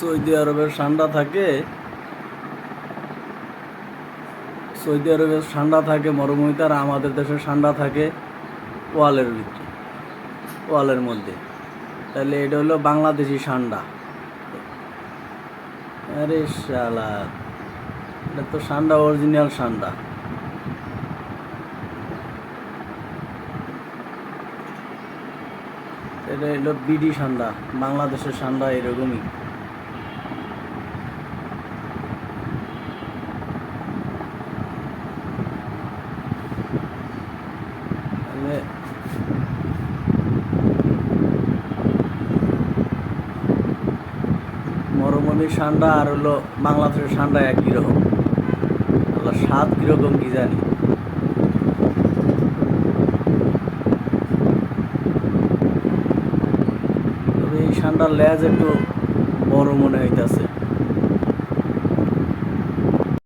Saudi আরবের ঠান্ডা থাকে। সৌদি আরবের ঠান্ডা থাকে মরুভূমিতে আর আমাদের দেশে ঠান্ডা থাকে ওয়ালের ভিতরে, ওয়ালের মধ্যে। তাহলে এটা হলো বাংলাদেশি ঠান্ডা। আরে শালা, এটা তো ঠান্ডা অরিজিনাল ঠান্ডা। এটা হলো বিডি ঠান্ডা, বাংলাদেশের ঠান্ডা এরকমই তাহলে মরুভূমির ঠান্ডা আর হলো বাংলাদেশের ঠান্ডা একই রকম আল্লাহ স্বাদ কীরকম কি জানি? তবে এই ঠান্ডার লেজ একটু বড় মনে হইতাছে।